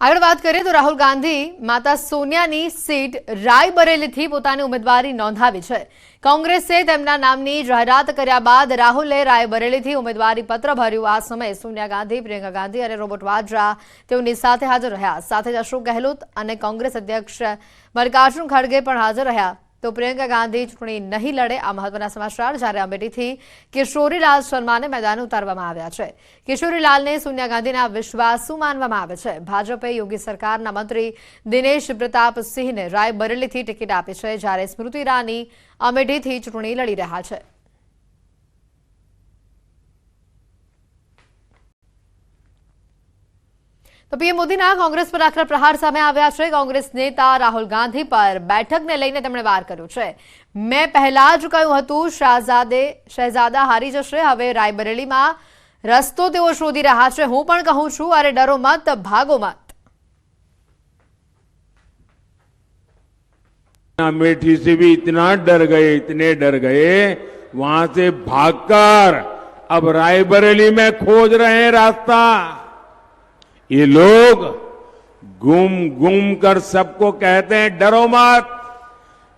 આગળ વાત કરીએ તો રાહુલ ગાંધી માતા સોનિયાની સીટ રાયબરેલીથી પોતાની ઉમેદવારી નોંધાવી છે. કોંગ્રેસે તેમના નામની જાહેરાત કર્યા બાદ રાહુલે રાયબરેલીથી ઉમેદવારી પત્ર ભર્યું. આ સમયે સોનિયા ગાંધી, પ્રિયંકા ગાંધી અને રોબર્ટ વાડ્રા તેઓની સાથે હાજર રહ્યા. સાથે જ અશોક ગહેલોત અને કોંગ્રેસ અધ્યક્ષ મલ્લિકાર્જુન ખડગે પણ હાજર રહ્યા. તો પ્રિયંકા ગાંધી ચૂંટણી નહીં લડે, આ મહત્વના સમાચાર જ્યારે અમેઠીથી કિશોરીલાલ શર્માને મેદાન ઉતારવામાં આવ્યા છે. કિશોરીલાલને સોનિયા ગાંધીના વિશ્વાસુ માનવામાં આવે છે. ભાજપે યોગી સરકારના મંત્રી દિનેશ પ્રતાપ સિંહને રાયબરેલીથી ટિકિટ આપી છે, જ્યારે સ્મૃતિ ઈરાની અમેઠીથી ચૂંટણી લડી રહ્યા છે. તો પીએમ મોદીના કોંગ્રેસ પર આકરા પ્રહાર સામે આવ્યા છે કોંગ્રેસ નેતા રાહુલ ગાંધી પર બેઠકને લઈને તેમણે વાર કર્યું છે મેં પહેલા જ કહ્યું હતું શાહઝાદે શહેજાદા હારી જશે હવે રાયબરેલીમાં રસ્તો તેઓ શોધી રહ્યા છે હું પણ કહું છું અરે ડરો મત ભાગો મત अमेठी से भी इतना डर गए इतने डर गए वहां से भागकर अब रायबरेली में खोज रहे हैं रास्ता ये लोग गुम गुम कर सबको कहते हैं डरो मत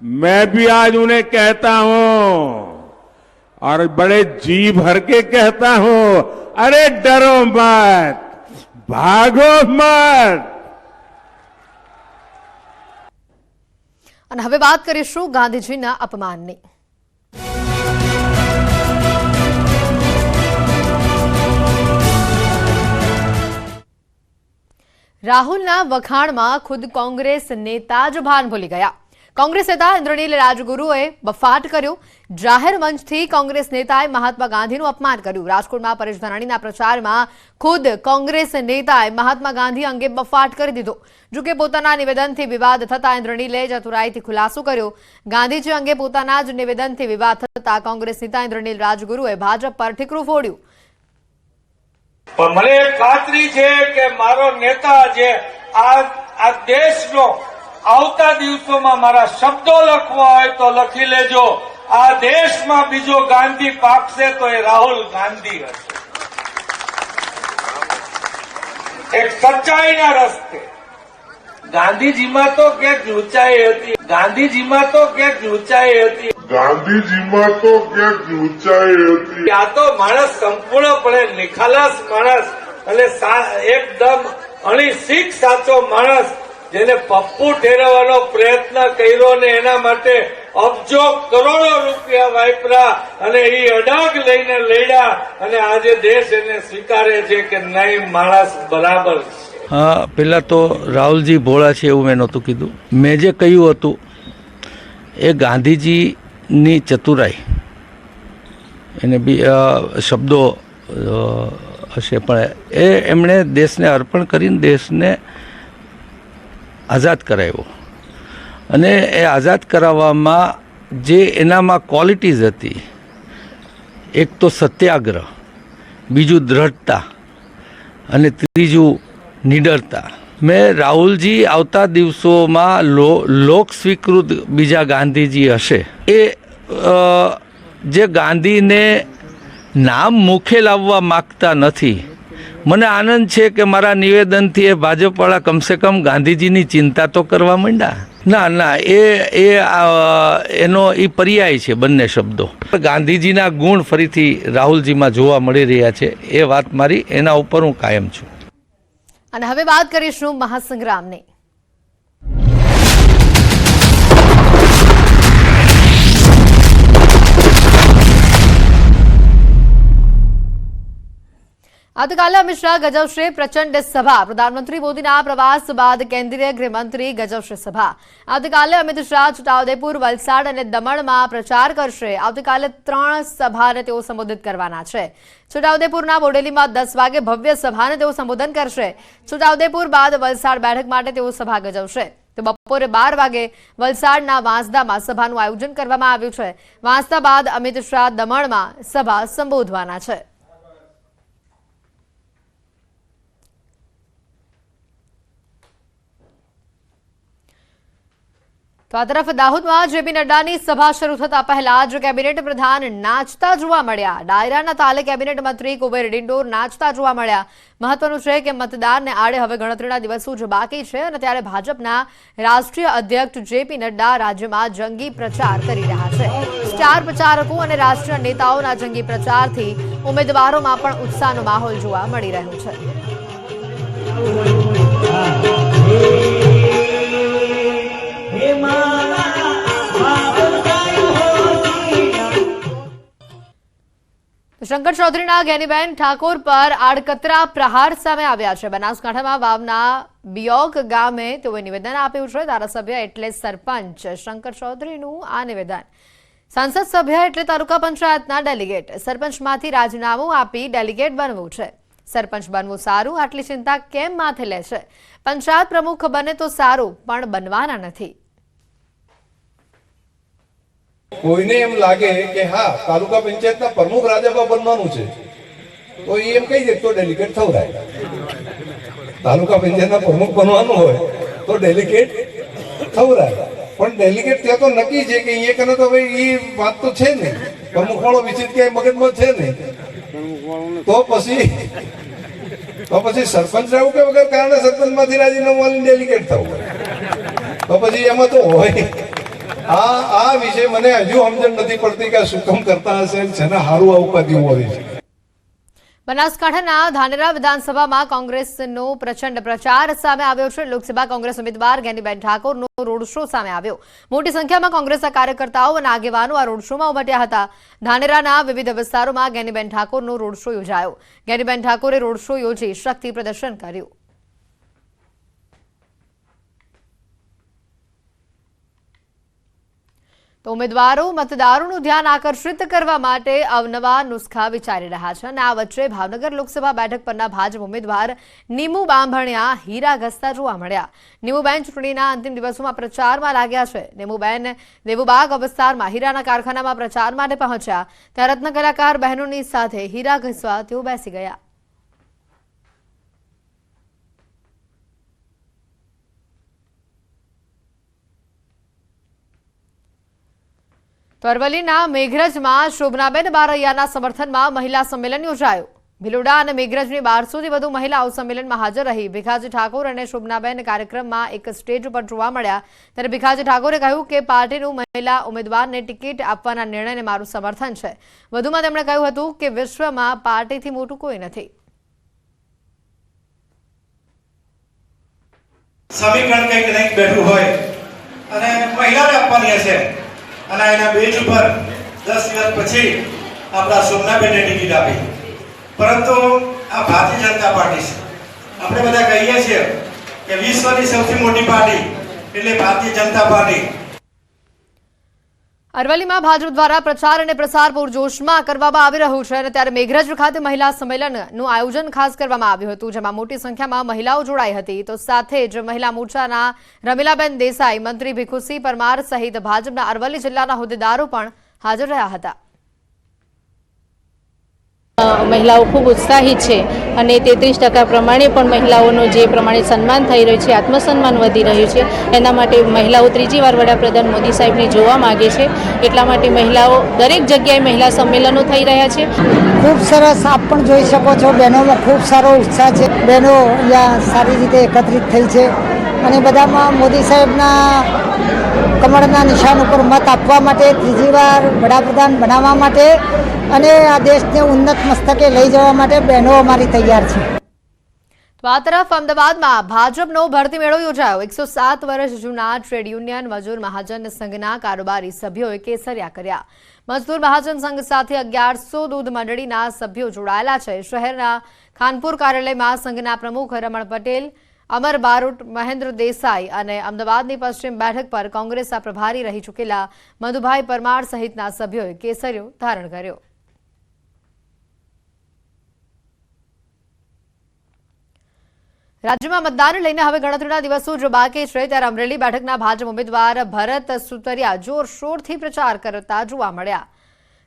मैं भी आज उन्हें कहता हूं और बड़े जी भर के कहता हूं अरे डरो मत भागो मत અને હવે વાત કરીશું ગાંધીજીના અપમાનની રાહુલના વખાણમાં ખુદ કોંગ્રેસ નેતા જ ભાન ભૂલી ગયા. કોંગ્રેસ નેતા ઇન્દ્રનીલ રાજગુરુએ બફાટ કર્યો. જાહેર મંચથી કોંગ્રેસ નેતાએ મહાત્મા ગાંધીનું અપમાન કર્યું. રાજકોટમાં પરેશ ધાનાણીના પ્રચારમાં ખુદ કોંગ્રેસ નેતાએ મહાત્મા ગાંધી અંગે બફાટ કરી દીધો. જોકે પોતાના નિવેદનથી વિવાદ થતા ઇન્દ્રનીલે ચતુરાઈથી ખુલાસો કર્યો. ગાંધીજી અંગે પોતાના જ નિવેદનથી વિવાદ થતા કોંગ્રેસ નેતા ઇન્દ્રનીલ રાજગુરુએ ભાજપ પર ઠીકરું ફોડ્યું. પણ મને એક ખાતરી છે કે મારો નેતા જે આ આ દેશનો આવતા દિવસોમાં મારા શબ્દો લખવા હોય તો લખી લેજો. આ દેશમાં બીજો ગાંધી પાકશે તો એ રાહુલ ગાંધી હશે. એક સચ્ચાઈના રસ્તે. ગાંધીજીમાં તો ક્યાંક ઊંચાઈ હતી. ગાંધીજીમાં તો ક્યાંક ઊંચાઈ હતી. ગાંધીજીમાં તો ક્યાંક ઊંચાઈ હતી. આ તો માણસ સંપૂર્ણપણે નિખાલસ માણસ અને સા- એકદમ અણી શીખ સાચો માણસ જેને પપ્પુ ઠેરવવાનો પ્રયત્ન કર્યો ને એના માટે અબજો કરોડો રૂપિયા વાપરા અને એ અડાગ લઈને લડ્યા અને આજે દેશ એને સ્વીકારે છે કે નહીં માણસ બરાબર છે. હા પહેલાં તો રાહુલજી ભોળા છે એવું મેં નહોતું કીધું. મેં જે કહ્યું હતું એ ગાંધીજીની ચતુરાઈ. એને બી શબ્દો હશે. પણ એ એમણે દેશને અર્પણ કરીને દેશને આઝાદ કરાવ્યો. અને એ આઝાદ કરાવવામાં જે એનામાં ક્વોલિટીઝ હતી, એક તો સત્યાગ્રહ, બીજું દ્રઢતા અને ત્રીજું નિડરતા. મેં રાહુલજી આવતા દિવસોમાં લો લોક સ્વીકૃત બીજા ગાંધીજી હશે. એ જે ગાંધીને નામ મુખે લાવવા માગતા નથી. મને આનંદ છે કે મારા નિવેદનથી એ ભાજપવાળા કમસે કમ ગાંધીજીની ચિંતા તો કરવા માંડ્યા. ના ના, એ એ એનો એ પર્યાય છે બંને શબ્દો. ગાંધીજીના ગુણ ફરીથી રાહુલજીમાં જોવા મળી રહ્યા છે. એ વાત મારી એના ઉપર હું કાયમ છું. અને હવે વાત કરીશું મહાસંગ્રામની. આવતીકાલે અમિત શાહ ગજવશે પ્રચંડ સભા. પ્રધાનમંત્રી મોદીના પ્રવાસ બાદ કેન્દ્રીય ગૃહમંત્રી ગજવશે સભા. આવતીકાલે અમિત શાહ છોટાઉદેપુર, વલસાડ અને દમણમાં પ્રચાર કરશે. આવતીકાલે ત્રણ સભાને તેઓ સંબોધિત કરવાના છે. છોટાઉદેપુરના બોડેલીમાં દસ વાગે ભવ્ય સભાને તેઓ સંબોધન કરશે. છોટાઉદેપુર બાદ વલસાડ બેઠક માટે તેઓ સભા ગજવશે. તો બપોરે બાર વાગે વલસાડના વાંસદામાં સભાનું આયોજન કરવામાં આવ્યું છે. વાંસદા બાદ અમિત શાહ દમણમાં સભા સંબોધવાના છે. તો આ તરફ દાહોદમાં જેપી નડ્ડાની સભા શરૂ થતા પહેલા જ કેબિનેટ પ્રધાન નાચતા જોવા મળ્યા. ડાયરાના તાલે કેબિનેટ મંત્રી કુબેર ડિંડોર નાચતા જોવા મળ્યા. મહત્વનું છે કે મતદારને આડે હવે ગણતરીના દિવસો જ બાકી છે અને ત્યારે ભાજપના રાષ્ટ્રીય અધ્યક્ષ જેપી નડ્ડા રાજ્યમાં જંગી પ્રચાર કરી રહ્યા છે. સ્ટાર પ્રચારકો અને રાષ્ટ્રીય નેતાઓના જંગી પ્રચારથી ઉમેદવારોમાં પણ ઉત્સાહનો માહોલ જોવા મળી રહ્યો છે. શંકર ચૌધરીના ગેનીબેન ઠાકોર પર આડકતરા પ્રહાર સામે આવ્યા છે. બનાસકાંઠામાં વાવના બિયોગ ગામે તેઓએ નિવેદન આપ્યું છે. ધારાસભ્ય એટલે સરપંચ શંકર ચૌધરીનું આ નિવેદન. સાંસદ સભ્ય એટલે તાલુકા પંચાયતના ડેલિગેટ. સરપંચમાંથી રાજીનામું આપી ડેલિગેટ બનવું છે. સરપંચ બનવું સારું, આટલી ચિંતા કેમ માથે લે છે? પંચાયત પ્રમુખ બને તો સારું, પણ બનવાના નથી. કોઈને એમ લાગે કે હા, તાલુકા પંચાયતના પ્રમુખ રાજાબા બનવાનું છે, તો એ એમ કહી દે તો ડેલિગેટ થવરાય તાલુકા પંચાયતના પ્રમુખ બનવાનું હોય તો ડેલિગેટ થવરાય પણ ડેલિગેટ ત્યાં તો નક્કી છે કે એ કને તો ભાઈ એ વાત તો છે નહીં. પ્રમુખ વાળો વિચિત ક્યાંય મગજમાં છે નહીં. તો પછી તો પછી સરપંચ રહેવું કે વગર કારણે સરપંચમાંથી રાજીનામું ડેલિગેટ થવું તો પછી એમાં તો હોય. આ આ વિશે મને હજુ સમજણ નથી પડતી કે શું કરતા હશે અને હારું આ ઉપાધિ હોય છે બનાસકાંઠાના ધાનેરા વિધાનસભામાં કોંગ્રેસનો પ્રચંડ પ્રચાર સામે આવ્યો છે. લોકસભા કોંગ્રેસ ઉમેદવાર ગેનીબેન ઠાકોરનો રોડ શો સામે આવ્યો. મોટી સંખ્યામાં કોંગ્રેસના કાર્યકર્તાઓ અને આગેવાનો આ રોડ શોમાં ઉમટ્યા હતા. ધાનેરાના વિવિધ વિસ્તારોમાં ગેનીબેન ઠાકોરનો રોડ શો યોજાયો. ગેનીબેન ઠાકોરે રોડ શો યોજી શક્તિ પ્રદર્શન કર્યું. તો ઉમેદવારો મતદારોનું ધ્યાન આકર્ષિત કરવા માટે અવનવા નુસ્ખા વિચારી રહ્યા છે અને આ વચ્ચે ભાવનગર લોકસભા બેઠક પરના ભાજપ ઉમેદવાર નીમુ બાંભણિયા હીરા ઘસતા જોવા મળ્યા. નીમુબેન ચૂંટણીના અંતિમ દિવસોમાં પ્રચારમાં લાગ્યા છે. નીમુબેન દેવુબાગ વિસ્તારમાં હીરાના કારખાનામાં પ્રચાર માટે પહોંચ્યા. ત્યાં રત્ન કલાકાર બહેનોની સાથે હીરા ઘસવા તેઓ બેસી ગયા. તો અરવલ્લીના મેઘરજમાં શોભનાબેન બારૈયાના સમર્થનમાં મહિલા સંમેલન યોજાયું. ભિલોડા અને મેઘરજની બારસોથી વધુ મહિલાઓ સંમેલનમાં હાજર રહી. ભીખાજી ઠાકોર અને શોભનાબેન કાર્યક્રમમાં એક સ્ટેજ ઉપર જોવા મળ્યા. ત્યારે ભીખાજી ઠાકોરે કહ્યું કે પાર્ટીનું મહિલા ઉમેદવારને ટિકિટ આપવાના નિર્ણયને મારું સમર્થન છે. વધુમાં તેમણે કહ્યું હતું કે વિશ્વમાં પાર્ટીથી મોટું કોઈ નથી. સમીકરણ કંઈક કંઈક બેઠું હોય અને મહિલાને આપવાની હશે. અને એના બેચ ઉપર દસ દિવસ પછી આપણા સોમનાબેને ટિકિટ આપી. પરંતુ આ ભારતીય જનતા પાર્ટી છે. આપણે બધા કહીએ છીએ કે વિશ્વની સૌથી મોટી પાર્ટી એટલે ભારતીય જનતા પાર્ટી. અરવલ્લીમાં ભાજપ દ્વારા પ્રચાર અને પ્રસાર પૂરજોશમાં કરવામાં આવી રહ્યું છે અને ત્યારે મેઘરજ ખાતે મહિલા સંમેલનનું આયોજન ખાસ કરવામાં આવ્યું હતું, જેમાં મોટી સંખ્યામાં મહિલાઓ જોડાઈ હતી. તો સાથે જ મહિલા મોરચાના રમીલાબેન દેસાઈ, મંત્રી ભીખુસિંહ પરમાર સહિત ભાજપના અરવલ્લી જિલ્લાના હોદ્દેદારો પણ હાજર રહ્યા હતા. મહિલાઓ ખૂબ ઉત્સાહિત છે અને તેત્રીસ ટકા પ્રમાણે પણ મહિલાઓનું જે પ્રમાણે સન્માન થઈ રહ્યું છે, આત્મસન્માન વધી રહ્યું છે, એના માટે મહિલાઓ ત્રીજી વાર વડાપ્રધાન મોદી સાહેબને જોવા માગે છે. એટલા માટે મહિલાઓ દરેક જગ્યાએ મહિલા સંમેલનો થઈ રહ્યા છે. ખૂબ સરસ આપ પણ જોઈ શકો છો. બહેનોમાં ખૂબ સારો ઉત્સાહ છે. બહેનો અહીંયા સારી રીતે એકત્રિત થઈ છે. અને બધામાં મોદી સાહેબના કમળના નિશાન ઉપર મત આપવા માટે ત્રીજી વાર વડાપ્રધાન બનાવવા માટે અને આ દેશને ઉન્નત મસ્તકે લઈ જવા માટે બહેનો અમારી તૈયાર છે. તો આ તરફ અમદાવાદમાં ભાજપનો ભરતી મેળો યોજાયો. એકસો સાત વર્ષ જૂના ટ્રેડ યુનિયન મજૂર મહાજન સંઘના કારોબારી સભ્યોએ કેસરિયા કર્યા. મજદૂર મહાજન સંઘ સાથે અગિયારસો દૂધ મંડળીના સભ્યો જોડાયેલા છે. શહેરના ખાનપુર કાર્યાલયમાં સંઘના પ્રમુખ રમણ પટેલ અમર બારોટ મહેન્દ્ર દેસાઈ અને અમદાવાદની પશ્ચિમ બેઠક પર કોંગ્રેસના પ્રભારી રહી ચૂકેલા મધુભાઈ પરમાર સહિતના સભ્યોએ કેસરીઓ ધારણ કર્યો. રાજ્યમાં મતદાન લઈને હવે ગણતરીના દિવસો જો બાકી છે, ત્યારે અમરેલી બેઠકના ભાજપ ઉમેદવાર ભરત સુતરિયા જોરશોરથી પ્રચાર કરતા જોવા મળ્યા.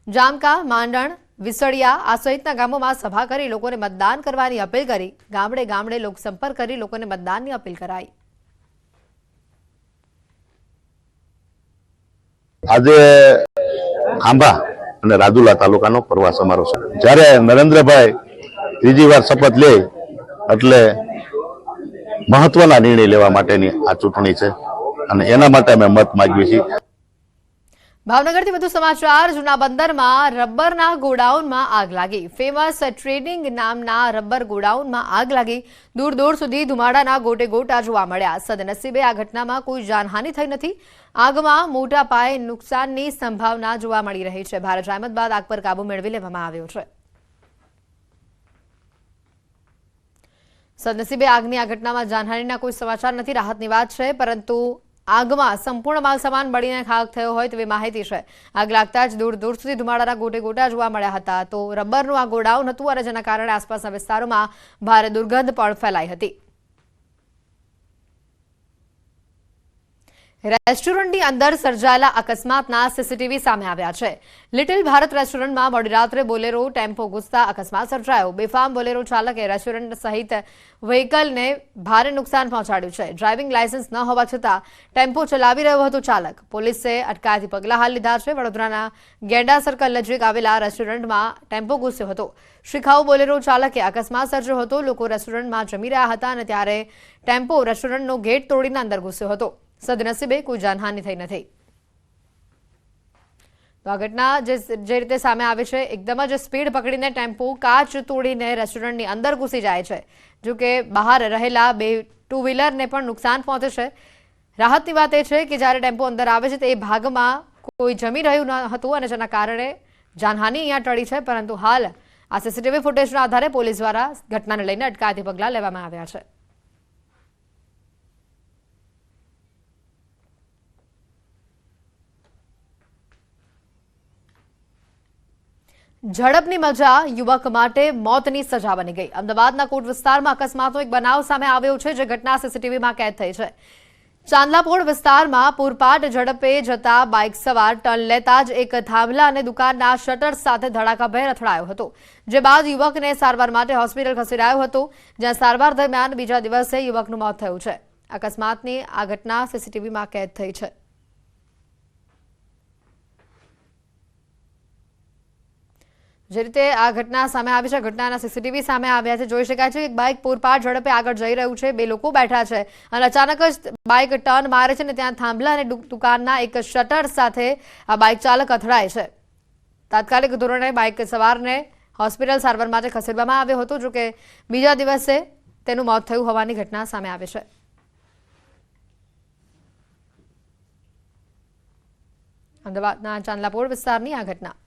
જામકા, માંડણ વિસળિયા, આ સહિતના ગામોમાં સભા કરી લોકોને મતદાન કરવાની અપીલ કરી. ગામડે ગામડે લોકસંપર્ક કરી લોકોને મતદાનની અપીલ કરાઈ. આજે આંબા અને રાજુલા તાલુકાનો પ્રવાસ અમારો છે. જ્યારે નરેન્દ્રભાઈ ત્રીજી વાર શપથ લે, એટલે મહત્વના નિર્ણય લેવા માટેની આ ચૂંટણી છે અને એના માટે અમે મત માગીએ છીએ. ભાવનગરથી વધુ સમાચાર. જૂના બંદરમાં રબરના ગોડાઉનમાં આગ લાગી. ફેમસ ટ્રેડિંગ નામના રબર ગોડાઉનમાં આગ લાગી. દૂર દૂર સુધી ધુમાડાના ગોટે ગોટા જોવા મળ્યા. સદનસીબે આ ઘટનામાં કોઈ જાનહાનિ થઈ નથી. આગમાં મોટા પાયે નુકસાનની સંભાવના જોવા મળી રહી છે. ભારે જહેમત બાદ આગ પર કાબુ મેળવી લેવામાં આવ્યો છે. સદનસીબે આગની આ ઘટનામાં જાનહાનિના કોઈ સમાચાર નથી. રાહતની વાત છે, પરંતુ આગમાં સંપૂર્ણ માલ સામાન બળીને ખાક થયો હોય તેવી માહિતી છે. આગ લાગતા જ દૂર દૂર સુધી ધુમાડાના ગોટે ગોટા જોવા મળ્યા હતા. તો રબરનું આ ગોડાઉન હતું અને જેના કારણે આસપાસના વિસ્તારોમાં ભારે દુર્ગંધ પણ ફેલાઈ હતી. રેસ્ટોરન્ટની અંદર સર્જાયેલા અકસ્માતના સીસીટીવી સામે આવ્યા છે. લિટિલ ભારત રેસ્ટોરન્ટમાં મોડી રાત્રે બોલેરો ટેમ્પો ઘૂસતા અકસ્માત સર્જાયો. બેફામ બોલેરો ચાલકે રેસ્ટોરન્ટ સહિત વ્હીકલને ભારે નુકસાન પહોંચાડ્યું છે. ડ્રાઇવિંગ લાયસન્સ ન હોવા છતાં ટેમ્પો ચલાવી રહ્યો હતો ચાલક. પોલીસે અટકાયતી પગલાં હાલ લીધા છે. વડોદરાના ગેંડા સર્કલ નજીક આવેલા રેસ્ટોરન્ટમાં ટેમ્પો ઘૂસ્યો હતો. શિખાઉ બોલેરો ચાલકે અકસ્માત સર્જ્યો હતો. લોકો રેસ્ટોરન્ટમાં જમી રહ્યા હતા અને ત્યારે ટેમ્પો રેસ્ટોરન્ટનો ગેટ તોડીને અંદર ઘૂસ્યો હતો. સદનસીબે કોઈ જાનહાનિ થઈ નથી. તો આ ઘટના જે રીતે સામે આવે છે, એકદમ જ સ્પીડ પકડીને ટેમ્પો કાચ તોડીને રેસ્ટોરન્ટની અંદર ઘૂસી જાય છે. જો કે બહાર રહેલા બે ટુ વ્હીલરને પણ નુકસાન પહોંચે છે. રાહતની વાત એ છે કે જ્યારે ટેમ્પો અંદર આવે છે, તે ભાગમાં કોઈ જમી રહ્યું ન હતું અને જેના કારણે જાનહાનિ અહીંયા ટળી છે. પરંતુ હાલ આ સીસીટીવી ફૂટેજના આધારે પોલીસ દ્વારા ઘટનાને લઈને અટકાયતી પગલાં લેવામાં આવ્યા છે. ઝડપની મજા યુવક માટે મોતની સજા બની ગઈ. અમદાવાદના કોટ વિસ્તારમાં અકસ્માતનો એક બનાવ સામે આવ્યો છે, જે ઘટના સીસીટીવીમાં કેદ થઈ છે. ચાંદલાપોળ વિસ્તારમાં પૂરપાટ ઝડપે જતા બાઇક સવાર ટર્ન લેતા જ એક થાંભલા અને દુકાનના શટર સાથે ધડાકાભેર અથડાયો હતો, જે બાદ યુવકને સારવાર માટે હોસ્પિટલ ખસેડાયો હતો, જ્યાં સારવાર દરમિયાન બીજા દિવસે યુવકનું મોત થયું છે. અકસ્માતની આ ઘટના સીસીટીવીમાં કેદ થઈ છે. જે રીતે આ ઘટના સામે આવી છે, ઘટનાના સીસીટીવી સામે આવ્યા છે. જોઈ શકાય છે કે બાઇક પૂરપાટ ઝડપે આગળ જઈ રહ્યું છે. બે લોકો બેઠા છે અને અચાનક જ બાઇક ટર્ન મારે છે ને ત્યાં થાંભલા અને દુકાનના એક શટર સાથે આ બાઇક ચાલક અથડાય છે. તાત્કાલિક ધોરણે બાઇક સવારને હોસ્પિટલ સારવાર માટે ખસેડવામાં આવ્યો હતો જો કે બીજા દિવસે તેનું મોત થયું હોવાની ઘટના સામે આવે છે. અમદાવાદના ચાંદલાપોર વિસ્તારની આ ઘટના.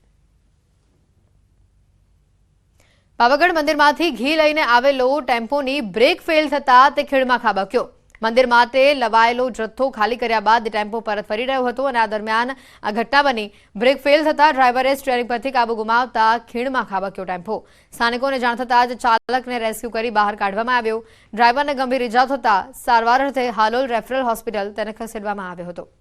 પાવાગઢ મંદિરમાંથી ઘી લઈને આવેલો ટેમ્પોની બ્રેક ફેલ થતા તે ખીણમાં ખાબક્યો. મંદિરમાં તે લવાયેલો જથ્થો ખાલી કર્યા બાદ ટેમ્પો પરત ફરી રહ્યો હતો અને આ દરમિયાન આ ઘટના બની. બ્રેક ફેલ થતા ડ્રાઈવરે સ્ટેરિંગ પરથી કાબુ ગુમાવતા ખીણમાં ખાબક્યો ટેમ્પો. સ્થાનિકોને જાણ થતાં જ ચાલકને રેસ્ક્યુ કરી બહાર કાઢવામાં આવ્યો. ડ્રાઈવરને ગંભીર ઇજા થતા સારવાર અર્થે હાલોલ રેફરલ હોસ્પિટલ તેને ખસેડવામાં આવ્યો હતો.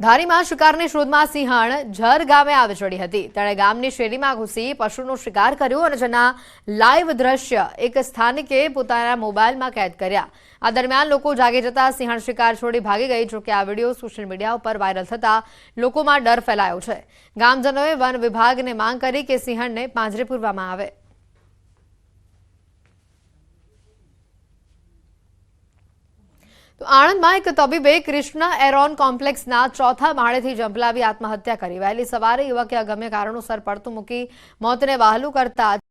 ધારીમાં શિકારની શોધમાં સિંહણ ઝર ગામે આવી ચડી હતી. તેણે ગામની શેરીમાં ઘૂસી પશુનો શિકાર કર્યો અને જેના લાઈવ દ્રશ્ય એક સ્થાનિકે પોતાના મોબાઈલમાં કેદ કર્યા. આ દરમિયાન લોકો જાગી જતા સિંહણ શિકાર છોડી ભાગી ગઈ, જોકે આ વીડિયો સોશિયલ મીડિયા ઉપર વાયરલ થતા લોકોમાં ડર ફેલાયો છે. ગામજનોએ વન વિભાગને માંગ કરી કે સિંહણને પાંજરે પૂરવામાં આવે. તો આણંદમાં એક તબીબે કૃષ્ણ એરોન કોમ્પ્લેક્સના ચોથા માળેથી જંપલાવી આત્મહત્યા કરી. વહેલી સવારે યુવકે અગમ્ય કારણોસર પડતું મૂકી મોતને વહાલું કરતા